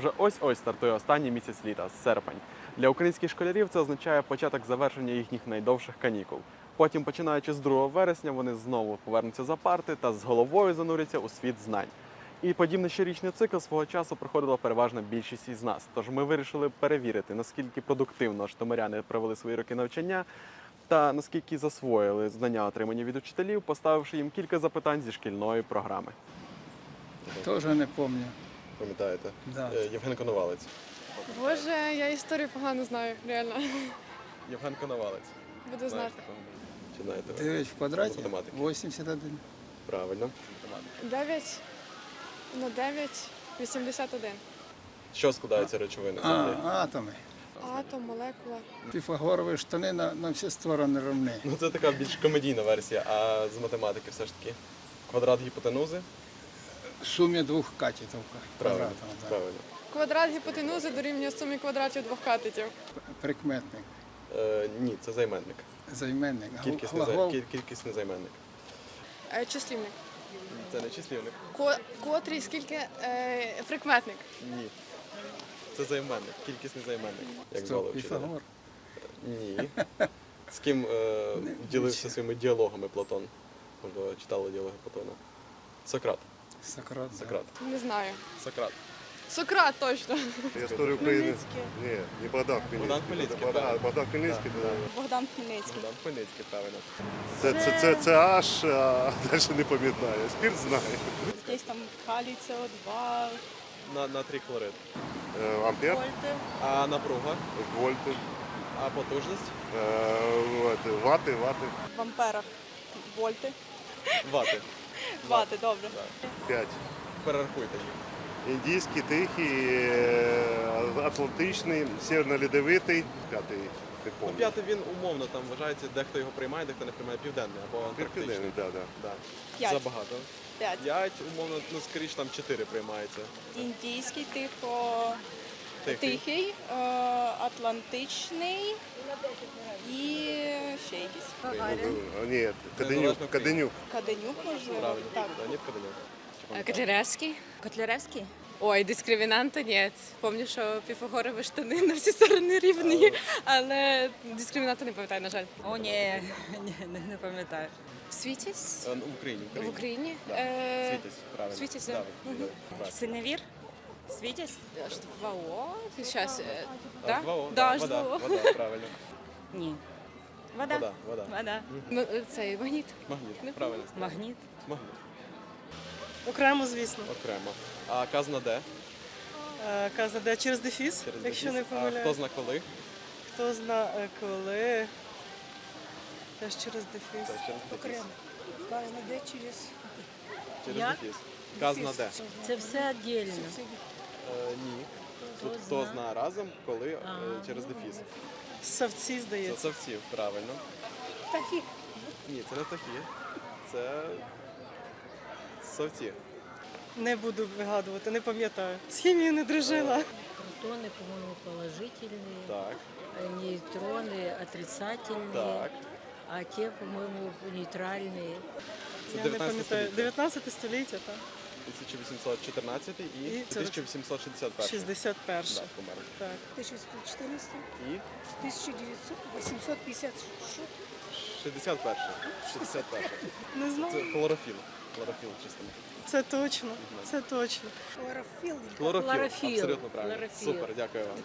Вже ось-ось стартує останній місяць літа серпень. Для українських школярів це означає початок завершення їхніх найдовших канікул. Потім, починаючи з 2 вересня, вони знову повернуться за парти та з головою зануряться у світ знань. І подібний щорічний цикл свого часу проходила переважна більшість із нас. Тож ми вирішили перевірити, наскільки продуктивно житомиряни провели свої роки навчання та наскільки засвоїли знання, отримані від учителів, поставивши їм кілька запитань зі шкільної програми. Тоже не помню. Пам'ятаєте? Да. Е, Євген Коновалець. Боже, я історію погано знаю, реально. Євген Коновалець. Буду знати. Чи знаєте? ви? 9 в квадраті Математики. 81. Правильно. 9 на 9 81. Що складаються речовини? А, атоми. Атом, молекула. Піфагорові штани на, на всі сторони равні. Ну це така більш комедійна версія, а з математики все ж таки. Квадрат гіпотенузи? Сумі двох катетів квадратом. Да. Правильно. Квадрат гіпотенузи дорівнює сумі квадратів двох катетів. Прикметник, Е, ні, це займенник. займенник, Кількісний, зай- глагол. кіль- кількісний займенник. Е, числівник. Це не числівник. Ко- котрий скільки е, прикметник. Ні. Це займенник, кількісний займенник. Як Хто? звали вчителя? Піфагор. Ні. З ким е, ділився своїми діалогами Платон? Можливо, читали діалоги Платона. Сократ. Сократ. да. Сократ. Не знаю. Сократ. Сократ точно. Історію України. Ні, не Богдан Хмельницький. Богдан Хмельницький, Богдан. Богдан Хмельницький, да. Богдан Хмельницький. Богдан Хмельницький, правильно. Це, це, це, це аж, а далі не пам'ятаю. Спірт знає. Десь там калій СО2, На, на три хлорид. Е, Ампер, вольти, А напруга, вольти, а потужність? е, вати, вати, в амперах. Вольти. Вати. Вати, добре. 5. Перерахуйте їх. Індійський, тихий, е, атлантичний, северно-льодовитий, п'ятий, не Ну, п'ятий він умовно там вважається, дехто його приймає, дехто не приймає південний або антарктичний. Південний, да, да. Да. Забагато. П'ять. П'ять, умовно, ну скоріш там чотири приймається. Індійський, тихо, Тихий. тихий, е, атлантичний і ще якийсь. Ну, Ні, Каденюк, Каденюк. Каденюк, можливо. Правильно. Так. Леонід Каденюк. Котляревський. Котляревський? Ой, дискримінанта ні. Пам'ятаю, що піфагорові штани на всі сторони рівні, але дискримінанта не пам'ятаю, на жаль. О, ні, ні, не, не пам'ятаю. Світість? Е, ну, В Україні. в Україні. Да. Е, Світязь, правильно. Світязь, да. да. ви-. Синевір? Світязь? H2O? Сейчас, е, да? H2O, Да, вода, H2O. вода, правильно. Ні. Вода. Вода, вода. Вода. Ну, Цей магніт. Магніт, правильно. Магніт. Магніт. Окремо, звісно. Окремо. А казна де? Е, Каза, де через дефіс, Через якщо дефіс. не А хто зна коли? Хто знає коли. Теж через дефіс. Це через дефіс. Казна де через Через Як? дефіс. Казна де? Це все віддільно. Е, ні. Тут хто зна разом, коли е, через дефіс. Савці, Це здається. совців, правильно. птахи. Ні, це не такі. Це совці. Не буду вигадувати, не пам'ятаю. З хімією не дружила. Протоны, по-моему, положительные, Так, а нейтроны отрицательные, так. а те, по-моему, нейтральные. Це Я не 19 пам'ятаю. століття. 19 століття, так. 1814 і, І 1861. 61. Да, помер. Так. 1814, І 1856. 61. 61. Не знаю. Це хлорофіл. Хлорофіл чистий. Це точно. Це точно. Хлорофіл. Хлорофіл. Абсолютно правильно. Хлорофіл. Супер, дякую вам.